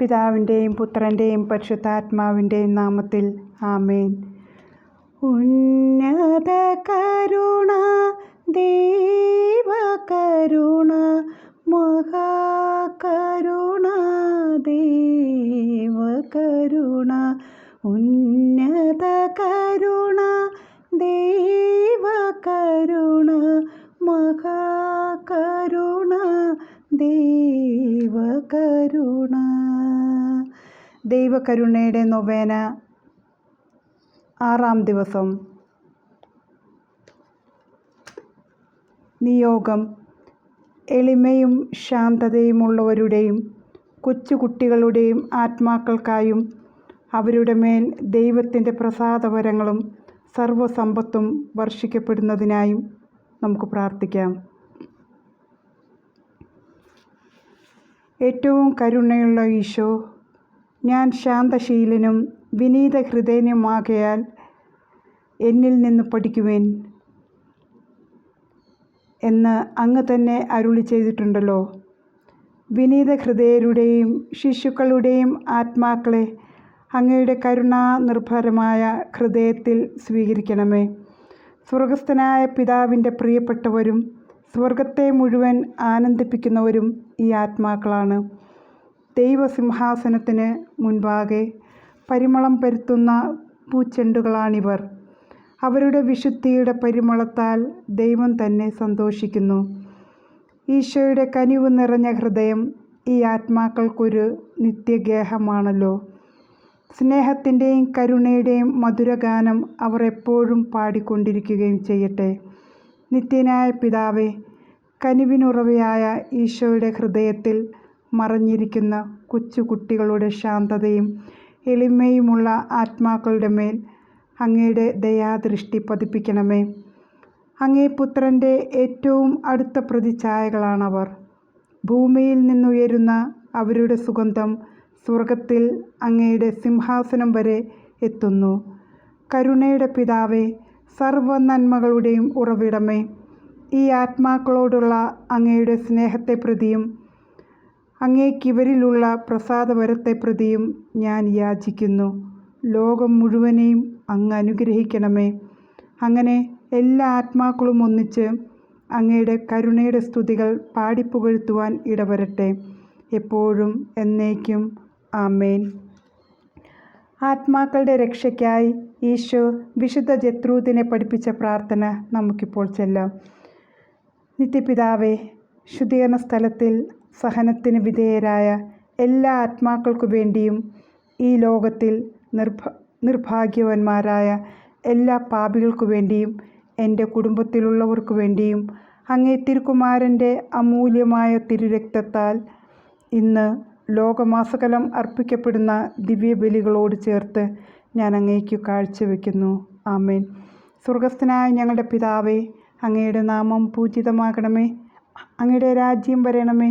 പിതാവിന്റെയും പുത്രന്റെയും പരിശുദ്ധാത്മാവിന്റെയും നാമത്തിൽ ആമേൻ. ഉന്നത കരുണ ദൈവകരുണ മഹാകരുണ ദൈവകരുണ ഉന്നത കരുണ ദൈവകരുണ മഹാകരുണ ദൈവകരുണ ദൈവകരുണയുടെ നൊവേന ആറാം ദിവസം. നിയോഗം. എളിമയും ശാന്തതയുമുള്ളവരുടെയും കൊച്ചുകുട്ടികളുടെയും ആത്മാക്കൾക്കായും അവരുടെ മേൽ ദൈവത്തിന്റെ പ്രസാദവരങ്ങളും സർവസമ്പത്തും വർഷിക്കപ്പെടുന്നതിനായും നമുക്ക് പ്രാർത്ഥിക്കാം. ഏറ്റവും കരുണയുള്ള ഈശോ ഞാൻ ശാന്തശീലനും വിനീത ഹൃദയനുമാകയാൽ എന്നിൽ നിന്ന് പഠിക്കുവേൻ എന്ന് അങ്ങ് തന്നെ അരുളി ചെയ്തിട്ടുണ്ടല്ലോ. വിനീത ഹൃദയരുടെയും ശിശുക്കളുടെയും ആത്മാക്കളെ അങ്ങയുടെ കരുണാനിർഭരമായ ഹൃദയത്തിൽ സ്വീകരിക്കണമേ. സ്വർഗസ്ഥനായ പിതാവിന്റെ പ്രിയപ്പെട്ടവരും സ്വർഗത്തെ മുഴുവൻ ആനന്ദിപ്പിക്കുന്നവരും ഈ ആത്മാക്കളാണ്. ദൈവസിംഹാസനത്തിന് മുൻപാകെ പരിമളം പരുത്തുന്ന പൂച്ചെണ്ടുകളാണിവർ. അവരുടെ വിശുദ്ധിയുടെ പരിമളത്താൽ ദൈവം തന്നെ സന്തോഷിക്കുന്നു. ഈശോയുടെ കനിവ് നിറഞ്ഞ ഹൃദയം ഈ ആത്മാക്കൾക്കൊരു നിത്യഗേഹമാണല്ലോ. സ്നേഹത്തിന്റെയും കരുണയുടെയും മധുരഗാനം അവർ എപ്പോഴും പാടിക്കൊണ്ടിരിക്കുകയും ചെയ്യട്ടെ. നിത്യനായ പിതാവെ കനിവിനുറവയായ ഈശോയുടെ ഹൃദയത്തിൽ മറഞ്ഞിരിക്കുന്ന കൊച്ചുകുട്ടികളുടെ ശാന്തതയും എളിമയുമുള്ള ആത്മാക്കളുടെ മേൽ അങ്ങയുടെ ദയാദൃഷ്ടി പതിപ്പിക്കണമേ. അങ്ങേ പുത്രന്റെ ഏറ്റവും അടുത്ത പ്രതിച്ഛായകളാണവർ. ഭൂമിയിൽ നിന്നുയരുന്ന അവരുടെ സുഗന്ധം സ്വർഗത്തിൽ അങ്ങയുടെ സിംഹാസനം വരെ എത്തുന്നു. കരുണയുടെ പിതാവേ സർവ നന്മകളുടെയും ഉറവിടമേ. ഈ ആത്മാക്കളോടുള്ള അങ്ങയുടെ സ്നേഹത്തെ പ്രതിയും അങ്ങേക്കിവരിലുള്ള പ്രസാദവരത്തെ പ്രതിയും ഞാൻ യാചിക്കുന്നു. ലോകം മുഴുവനെയും അങ്ങ് അനുഗ്രഹിക്കണമേ. അങ്ങനെ എല്ലാ ആത്മാക്കളും ഒന്നിച്ച് അങ്ങയുടെ കരുണയുടെ സ്തുതികൾ പാടിപ്പുകഴ്ത്തുവാൻ ഇടവരട്ടെ. എപ്പോഴും എന്നേക്കും. ആമേൻ. ആത്മാക്കളുടെ രക്ഷയ്ക്കായി ഈശോ വിശുദ്ധ ജത്രൂദിനെ പഠിപ്പിച്ച പ്രാർത്ഥന നമുക്കിപ്പോൾ ചെല്ലാം. നിത്യപിതാവേ ശുദ്ധീകരണ സ്ഥലത്തിൽ സഹനത്തിന് വിധേയരായ എല്ലാ ആത്മാക്കൾക്കു വേണ്ടിയും ഈ ലോകത്തിൽ നിർഭ നിർഭാഗ്യവന്മാരായ എല്ലാ പാപികൾക്കു വേണ്ടിയും എന്റെ കുടുംബത്തിലുള്ളവർക്കു വേണ്ടിയും അങ്ങേ തിരുക്കുമാരന്റെ അമൂല്യമായ തിരുരക്തത്താൽ ഇന്ന് ലോകമാസകലം അർപ്പിക്കപ്പെടുന്ന ദിവ്യബലികളോട് ചേർത്ത് ഞാൻ അങ്ങേക്ക് കാഴ്ചവെക്കുന്നു. ആമേൻ. സ്വർഗസ്ഥനായ ഞങ്ങളുടെ പിതാവേ അങ്ങയുടെ നാമം പൂജിതമാകണമേ. അങ്ങയുടെ രാജ്യം വരണമേ.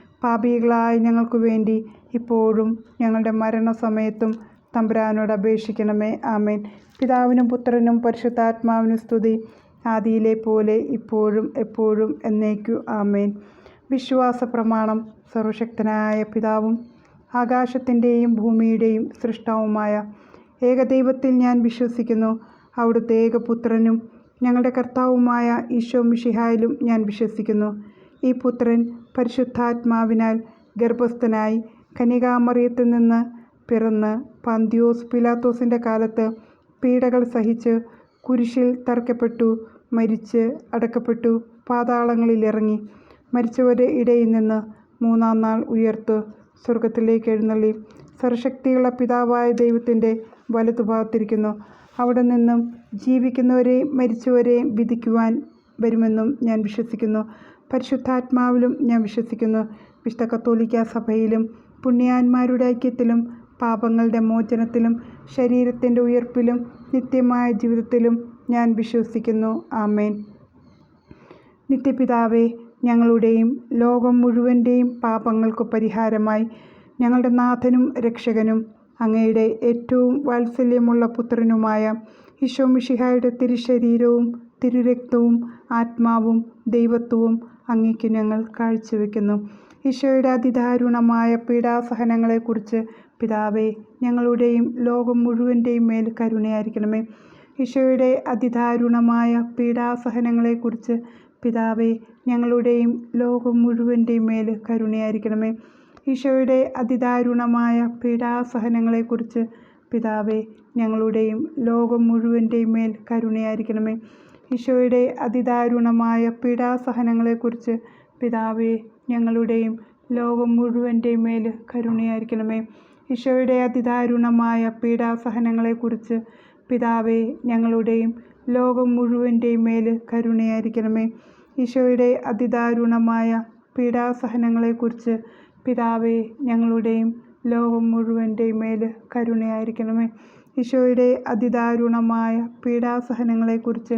പാപികളായ ഞങ്ങൾക്ക് വേണ്ടി ഇപ്പോഴും ഞങ്ങളുടെ മരണസമയത്തും തമ്പുരാനോട് അപേക്ഷിക്കണമേ. ആമേൻ. പിതാവിനും പുത്രനും പരിശുദ്ധാത്മാവിനും സ്തുതി. ആദിയിലെ പോലെ ഇപ്പോഴും എപ്പോഴും എന്നേക്കു. ആമേൻ. വിശ്വാസ പ്രമാണം സർവശക്തനായ പിതാവും ആകാശത്തിന്റെയും ഭൂമിയുടെയും സൃഷ്ടാവുമായ ഏകദൈവത്തിൽ ഞാൻ വിശ്വസിക്കുന്നു. അവിടുത്തെ ഏകപുത്രനും ഞങ്ങളുടെ കർത്താവുമായ ഈശോ മിഷിഹായിലും ഞാൻ വിശ്വസിക്കുന്നു. ഈ പുത്രൻ പരിശുദ്ധാത്മാവിനാൽ ഗർഭസ്ഥനായി കനികാമറിയത്തിൽ നിന്ന് പിറന്ന് പന്തിയോസ് പിലാത്തോസിന്റെ കാലത്ത് പീഡകൾ സഹിച്ച് കുരിശിൽ തർക്കപ്പെട്ടു മരിച്ച് അടക്കപ്പെട്ടു പാതാളങ്ങളിൽ ഇറങ്ങി. മരിച്ചവരുടെ ഇടയിൽ നിന്ന് മൂന്നാം നാൾ ഉയർത്ത് സ്വർഗത്തിലേക്ക് എഴുന്നള്ളി. സർവശക്തിയുള്ള പിതാവായ ദൈവത്തിന്റെ വലതുഭാഗത്തിരിക്കുന്നു അവിടെ നിന്നും ജീവിക്കുന്നവരെയും മരിച്ചവരെയും വിധിക്കുവാൻ വരുമെന്നും ഞാൻ വിശ്വസിക്കുന്നു. പരിശുദ്ധാത്മാവിലും ഞാൻ വിശ്വസിക്കുന്നു. വിശുദ്ധ കത്തോലിക്ക സഭയിലും പുണ്യാന്മാരുടെ ഐക്യത്തിലും പാപങ്ങളുടെ മോചനത്തിലും ശരീരത്തിന്റെ ഉയർപ്പിലും നിത്യമായ ജീവിതത്തിലും ഞാൻ വിശ്വസിക്കുന്നു. ആമേൻ. നിത്യപിതാവേ ഞങ്ങളുടെയും ലോകം മുഴുവന്റെയും പാപങ്ങൾക്കു പരിഹാരമായി ഞങ്ങളുടെ നാഥനും രക്ഷകനും അങ്ങയുടെ ഏറ്റവും വാത്സല്യമുള്ള പുത്രനുമായ ഈശോ മിശിഹായുടെ തിരുശരീരവും തിരുരക്തവും ആത്മാവും ദൈവത്വവും അങ്ങേക്ക് ഞങ്ങൾ കാഴ്ചവെക്കുന്നു. ഈശോയുടെ അതിദാരുണമായ പീഡാസഹനങ്ങളെക്കുറിച്ച് പിതാവേ ഞങ്ങളുടെയും ലോകം മുഴുവന്റെയും മേൽ കരുണയായിരിക്കണമേ. ഈശോയുടെ അതിദാരുണമായ പീഡാസഹനങ്ങളെക്കുറിച്ച് പിതാവേ ഞങ്ങളുടെയും ലോകം മുഴുവന്റെയും മേൽ കരുണയായിരിക്കണമേ. ഈശോയുടെ അതിദാരുണമായ പീഡാസഹനങ്ങളെക്കുറിച്ച് പിതാവേ ഞങ്ങളുടെയും ലോകം മുഴുവന്റെയും മേൽ കരുണയായിരിക്കണമേ. ഈശോയുടെ അതിദാരുണമായ പീഡാസഹനങ്ങളെക്കുറിച്ച് പിതാവേ ഞങ്ങളുടെയും ലോകം മുഴുവന്റെയും മേൽ കരുണയായിരിക്കണമേ. ഈശോയുടെ അതിദാരുണമായ പീഡാസഹനങ്ങളെക്കുറിച്ച് പിതാവേ ഞങ്ങളുടെയും ലോകം മുഴുവന്റെയും മേൽ കരുണയായിരിക്കണമേ. ഈശോയുടെ അതിദാരുണമായ പീഡാസഹനങ്ങളെക്കുറിച്ച് പിതാവേ ഞങ്ങളുടെയും ലോകം മുഴുവന്റെയും മേൽ കരുണയായിരിക്കണമേ. ഈശോയുടെ അതിദാരുണമായ പീഡാസഹനങ്ങളെക്കുറിച്ച്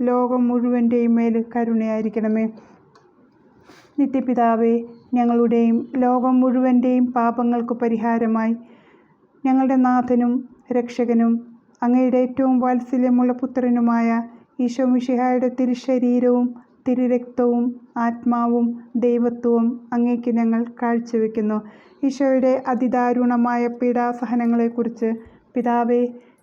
ലോകം മുഴുവന്റെയും മേൽ കരുണയായിരിക്കണമേ. നിത്യപിതാവേ ഞങ്ങളുടെയും ലോകം മുഴുവന്റെയും പാപങ്ങൾക്ക് പരിഹാരമായി. ഞങ്ങളുടെ നാഥനും രക്ഷകനും അങ്ങയുടെ ഏറ്റവും വാത്സല്യമുള്ള പുത്രനുമായ ഈശോ മിശിഹായുടെ തിരുശരീരവും തിരുരക്തവും ആത്മാവും ദൈവത്വവും അങ്ങേക്ക് ഞങ്ങൾ കാഴ്ചവെക്കുന്നു. ഈശോയുടെ അതിദാരുണമായ പീഡാസഹനങ്ങളെക്കുറിച്ച് പിതാവേ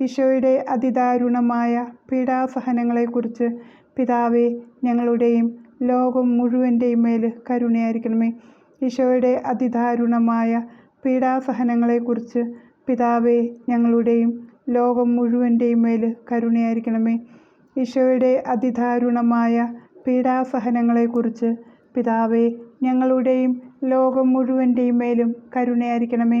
ഈശോയുടെ അതിദാരുണമായ പീഡാസഹനങ്ങളെക്കുറിച്ച് പിതാവെ ഞങ്ങളുടെയും ലോകം മുഴുവന്റെയും മേൽ കരുണയായിരിക്കണമേ. ഈശോയുടെ അതിദാരുണമായ പീഡാസഹനങ്ങളെക്കുറിച്ച് പിതാവെ ഞങ്ങളുടെയും ലോകം മുഴുവന്റെയും മേൽ കരുണയായിരിക്കണമേ. ഈശോയുടെ അതിദാരുണമായ പീഡാസഹനങ്ങളെക്കുറിച്ച് പിതാവെ ഞങ്ങളുടെയും ലോകം മുഴുവന്റെയും മേലും കരുണയായിരിക്കണമേ.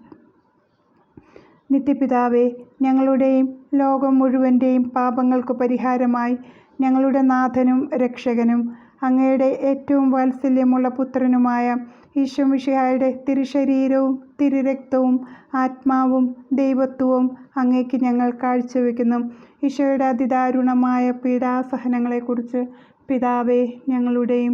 നിത്യപിതാവേ ഞങ്ങളുടെയും ലോകം മുഴുവന്റെയും പാപങ്ങൾക്കു പരിഹാരമായി ഞങ്ങളുടെ നാഥനും രക്ഷകനും അങ്ങയുടെ ഏറ്റവും വാത്സല്യമുള്ള പുത്രനുമായ ഈശോ മിശിഹായുടെ തിരുശരീരവും തിരുരക്തവും ആത്മാവും ദൈവത്വവും അങ്ങേക്ക് ഞങ്ങൾ കാഴ്ചവെക്കുന്നു. ഈശോയുടെ അതിദാരുണമായ പീഡാസഹനങ്ങളെക്കുറിച്ച് പിതാവേ ഞങ്ങളുടെയും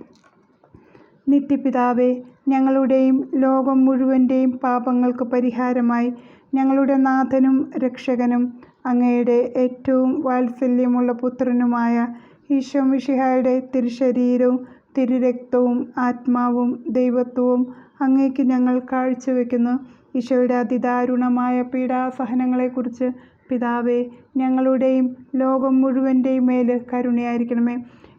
നിത്യപിതാവേ ഞങ്ങളുടെയും ലോകം മുഴുവന്റെയും പാപങ്ങൾക്ക് പരിഹാരമായി ഞങ്ങളുടെ നാഥനും രക്ഷകനും അങ്ങയുടെ ഏറ്റവും വാത്സല്യമുള്ള പുത്രനുമായ ഈശോ മിശിഹായുടെ തിരുശരീരവും തിരുരക്തവും ആത്മാവും ദൈവത്വവും അങ്ങേക്ക് ഞങ്ങൾ കാഴ്ചവെക്കുന്നു. ഈശോയുടെ അതിദാരുണമായ പീഡാസഹനങ്ങളെക്കുറിച്ച് പിതാവേ ഞങ്ങളുടെയും ലോകം മുഴുവന്റെയും മേൽ കരുണയായിരിക്കണമേ.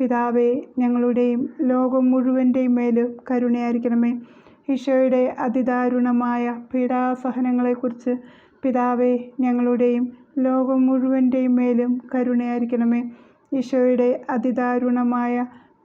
പിതാവേ ഞങ്ങളുടെയും ലോകം മുഴുവന്റെയും മേലും കരുണയായിരിക്കണമേ. ഈശോയുടെ അതിദാരുണമായ പീഡാസഹനങ്ങളെക്കുറിച്ച് പിതാവേ ഞങ്ങളുടെയും ലോകം മുഴുവന്റെയും മേലും കരുണയായിരിക്കണമേ. ഈശോയുടെ അതിദാരുണമായ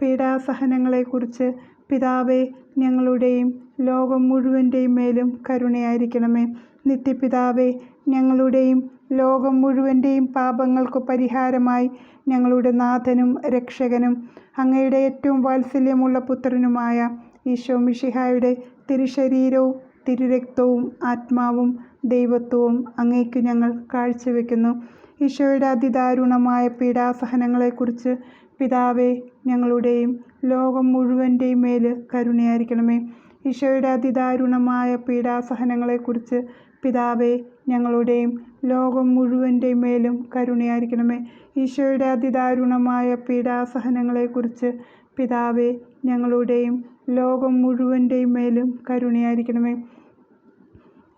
പീഡാസഹനങ്ങളെക്കുറിച്ച് പിതാവേ ഞങ്ങളുടെയും ലോകം മുഴുവന്റെയും മേലും കരുണയായിരിക്കണമേ. നിത്യപിതാവേ ഞങ്ങളുടെയും ലോകം മുഴുവന്റെയും പാപങ്ങൾക്കു പരിഹാരമായി ഞങ്ങളുടെ നാഥനും രക്ഷകനും അങ്ങയുടെ ഏറ്റവും വാത്സല്യമുള്ള പുത്രനുമായ ഈശോ മിഷിഹായുടെ തിരുശരീരവും തിരുരക്തവും ആത്മാവും ദൈവത്വവും അങ്ങേക്ക് ഞങ്ങൾ കാഴ്ചവെക്കുന്നു. ഈശോയുടെ അതിദാരുണമായ പീഡാസഹനങ്ങളെക്കുറിച്ച് പിതാവേ ഞങ്ങളുടെയും ലോകം മുഴുവന്റെയും മേൽ കരുണയായിരിക്കണമേ. ഈശോയുടെ അതിദാരുണമായ പീഡാസഹനങ്ങളെക്കുറിച്ച് പിതാവേ ഞങ്ങളുടെയും ലോകം മുഴുവന്റെ മേലും കരുണയായിരിക്കണമേ. ഈശോയുടെ അതിദാരുണമായ പീഡാസഹനങ്ങളെക്കുറിച്ച് പിതാവെ ഞങ്ങളുടെയും ലോകം മുഴുവന്റെ മേലും കരുണയായിരിക്കണമേ.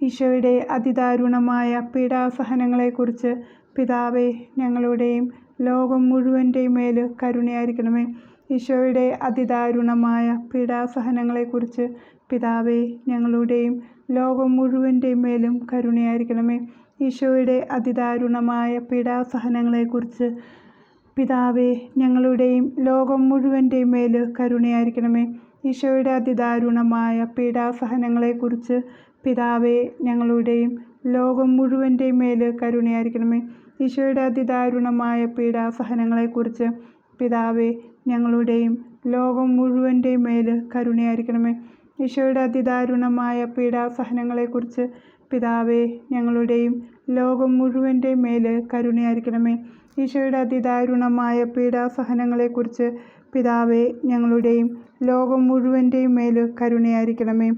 ഈശോയുടെ അതിദാരുണമായ പീഡാസഹനങ്ങളെക്കുറിച്ച് പിതാവെ ഞങ്ങളുടെയും ലോകം മുഴുവന്റെ മേലും കരുണയായിരിക്കണമേ. ഈശോയുടെ അതിദാരുണമായ പീഡാസഹനങ്ങളെക്കുറിച്ച് പിതാവേ ഞങ്ങളുടെയും ലോകം മുഴുവന്റെയും മേലും കരുണയായിരിക്കണമേ. ഈശോയുടെ അതിദാരുണമായ പീഡാസഹനങ്ങളെക്കുറിച്ച് പിതാവേ ഞങ്ങളുടെയും ലോകം മുഴുവന്റെയും മേൽ കരുണയായിരിക്കണമേ. ഈശോയുടെ അതിദാരുണമായ പീഡാസഹനങ്ങളെക്കുറിച്ച് പിതാവേ ഞങ്ങളുടെയും ലോകം മുഴുവന്റെയും മേൽ കരുണയായിരിക്കണമേ. ഈശോയുടെ അതിദാരുണമായ പീഡാസഹനങ്ങളെക്കുറിച്ച് പിതാവേ ഞങ്ങളുടെയും ലോകം മുഴുവന്റെയും മേൽ കരുണയായിരിക്കണമേ. ഈശോയുടെ അതിദാരുണമായ പീഡാസഹനങ്ങളെക്കുറിച്ച് പിതാവേ ഞങ്ങളുടെയും ലോകം മുഴുവന്റെയും മേൽ കരുണയായിരിക്കണമേ. ഈശോയുടെ അതിദാരുണമായ പീഡാസഹനങ്ങളെക്കുറിച്ച് പിതാവേ ഞങ്ങളുടെയും ലോകം മുഴുവന്റെയും മേൽ കരുണയായിരിക്കണമേ.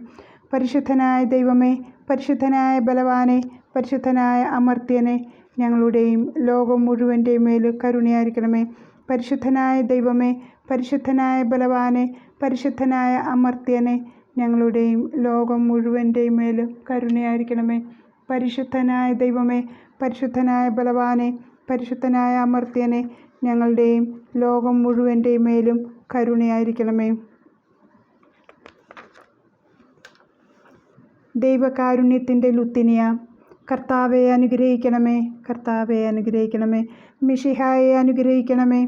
പരിശുദ്ധനായ ദൈവമേ പരിശുദ്ധനായ ബലവാനെ പരിശുദ്ധനായ അമർത്യനെ ഞങ്ങളുടെയും ലോകം മുഴുവന്റെയും മേൽ കരുണയായിരിക്കണമേ. പരിശുദ്ധനായ ദൈവമേ പരിശുദ്ധനായ ബലവാനെ പരിശുദ്ധനായ അമർത്യനെ ഞങ്ങളുടെയും ലോകം മുഴുവന്റെയും മേലും കരുണയായിരിക്കണമേ. പരിശുദ്ധനായ ദൈവമേ പരിശുദ്ധനായ ബലവാനെ പരിശുദ്ധനായ അമർത്യനെ ഞങ്ങളുടെയും ലോകം മുഴുവന്റെയും മേലും കരുണയായിരിക്കണമേ. ദൈവകാരുണ്യത്തിന്റെ ലുത്തിനിയ കർത്താവെ അനുഗ്രഹിക്കണമേ കർത്താവെ അനുഗ്രഹിക്കണമേ മിഷിഹായെ അനുഗ്രഹിക്കണമേ.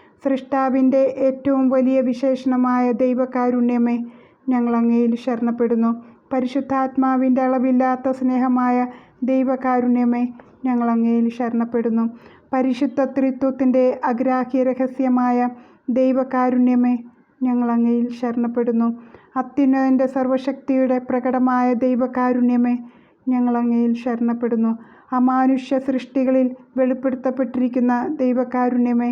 സൃഷ്ടാവിന്റെ ഏറ്റവും വലിയ വിശേഷണമായ ദൈവകാരുണ്യമേ ഞങ്ങൾ അങ്ങയിൽ ശരണപ്പെടുന്നു. പരിശുദ്ധാത്മാവിന്റെ അളവില്ലാത്ത സ്നേഹമായ ദൈവകാരുണ്യമേ ഞങ്ങൾ അങ്ങയിൽ ശരണപ്പെടുന്നു. പരിശുദ്ധ ത്രിത്വത്തിന്റെ അഗ്രാഹ്യ രഹസ്യമായ ദൈവകാരുണ്യമേ ഞങ്ങൾ അങ്ങയിൽ ശരണപ്പെടുന്നു. അത്യുന്നതന്റെ സർവശക്തിയുടെ പ്രകടമായ ദൈവകാരുണ്യമേ ഞങ്ങൾ അങ്ങയിൽ ശരണപ്പെടുന്നു. അമാനുഷ്യ സൃഷ്ടികളിൽ വെളിപ്പെടുത്തപ്പെട്ടിരിക്കുന്ന ദൈവകാരുണ്യമേ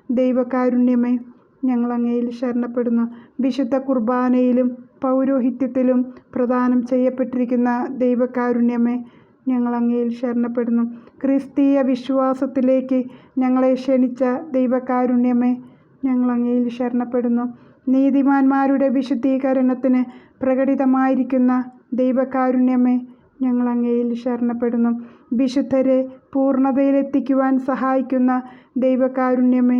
ദൈവകാരുണ്യമേ ഞങ്ങൾ അങ്ങയിൽ ശരണപ്പെടുന്നു. വിശുദ്ധ കുർബാനയിലും പൗരോഹിത്യത്തിലും പ്രദാനം ചെയ്യപ്പെട്ടിരിക്കുന്ന ദൈവകാരുണ്യമേ ഞങ്ങൾ അങ്ങയിൽ ശരണപ്പെടുന്നു. ക്രിസ്തീയ വിശ്വാസത്തിലേക്ക് ഞങ്ങളെ ക്ഷണിച്ച ദൈവകാരുണ്യമേ ഞങ്ങൾ അങ്ങയിൽ ശരണപ്പെടുന്നു. നീതിമാന്മാരുടെ വിശുദ്ധീകരണത്തിന് പ്രകടിതമായിരിക്കുന്ന ദൈവകാരുണ്യമേ ഞങ്ങൾ അങ്ങയിൽ ശരണപ്പെടുന്നു. വിശുദ്ധരെ പൂർണതയിലെത്തിക്കുവാൻ സഹായിക്കുന്ന ദൈവകാരുണ്യമേ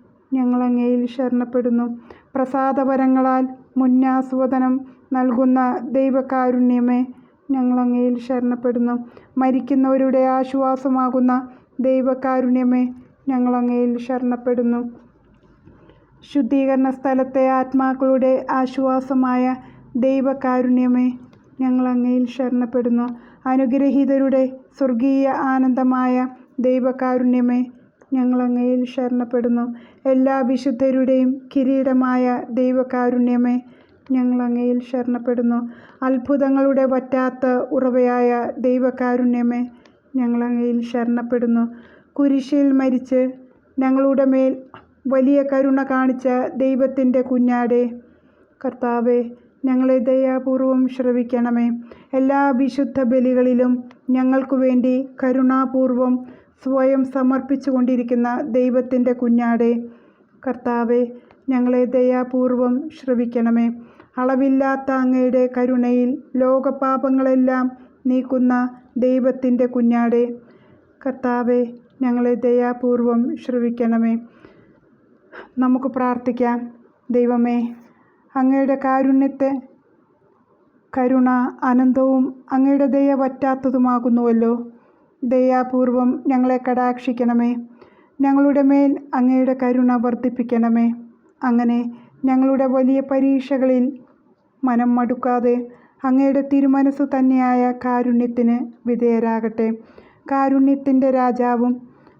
ഞങ്ങൾ അങ്ങയിൽ ശരണപ്പെടുന്നു. പ്രസാദവരങ്ങളാൽ മുന്നാസ്വദനം നൽകുന്ന ദൈവകാരുണ്യമേ ഞങ്ങൾ അങ്ങയിൽ ശരണപ്പെടുന്നു. മരിക്കുന്നവരുടെ ആശ്വാസമാകുന്ന ദൈവകാരുണ്യമേ ഞങ്ങൾ അങ്ങയിൽ ശരണപ്പെടുന്നു. ശുദ്ധീകരണ സ്ഥലത്തെ ആത്മാക്കളുടെ ആശ്വാസമായ ദൈവകാരുണ്യമേ ഞങ്ങൾ അങ്ങയിൽ ശരണപ്പെടുന്നു. അനുഗ്രഹീതരുടെ സ്വർഗീയ ആനന്ദമായ ദൈവകാരുണ്യമേ ഞങ്ങൾ അങ്ങയിൽ ശരണപ്പെടുന്നു. എല്ലാ വിശുദ്ധരുടെയും കിരീടമായ ദൈവകാരുണ്യമേ ഞങ്ങൾ അങ്ങയിൽ ശരണപ്പെടുന്നു. അത്ഭുതങ്ങളുടെ വറ്റാത്ത ഉറവയായ ദൈവകാരുണ്യമേ ഞങ്ങൾ അങ്ങയിൽ ശരണപ്പെടുന്നു. കുരിശിൽ മരിച്ച് ഞങ്ങളുടെ മേൽ വലിയ കരുണ കാണിച്ച ദൈവത്തിന്റെ കുഞ്ഞാടെ കർത്താവെ ഞങ്ങളെ ദയാപൂർവം ശ്രവിക്കണമേ. എല്ലാ വിശുദ്ധ ബലികളിലും ഞങ്ങൾക്കു വേണ്ടി കരുണാപൂർവം സ്വയം സമർപ്പിച്ചു കൊണ്ടിരിക്കുന്ന ദൈവത്തിന്റെ കുഞ്ഞാടെ കർത്താവെ ഞങ്ങളെ ദയാപൂർവം ശ്രവിക്കണമേ. അളവില്ലാത്ത അങ്ങയുടെ കരുണയിൽ ലോകപാപങ്ങളെല്ലാം നീക്കുന്ന ദൈവത്തിന്റെ കുഞ്ഞാടെ കർത്താവെ ഞങ്ങളെ ദയാപൂർവം ശ്രവിക്കണമേ. നമുക്ക് പ്രാർത്ഥിക്കാം. ദൈവമേ അങ്ങയുടെ കാരുണ്യത്തെ കരുണ അനന്തവും അങ്ങയുടെ ദയ വറ്റാത്തതുമാകുന്നുവല്ലോ. ദയാപൂർവം ഞങ്ങളെ കടാക്ഷിക്കണമേ. ഞങ്ങളുടെ മേൽ അങ്ങയുടെ കരുണ വർദ്ധിപ്പിക്കണമേ. അങ്ങനെ ഞങ്ങളുടെ വലിയ പരീക്ഷകളിൽ മനം മടുക്കാതെ അങ്ങയുടെ തിരുമനസ് തന്നെയായ കാരുണ്യത്തിന് വിധേയരാകട്ടെ. കാരുണ്യത്തിന്റെ രാജാവും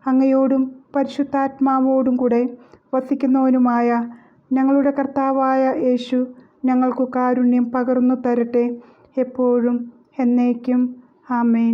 അങ്ങയോടും പരിശുദ്ധാത്മാവോടും കൂടെ വസിക്കുന്നവനുമായ ഞങ്ങളുടെ കർത്താവായ യേശു ഞങ്ങൾക്കു കാരുണ്യം പകർന്നു തരട്ടെ എപ്പോഴും എന്നേക്കും. ആമേൻ.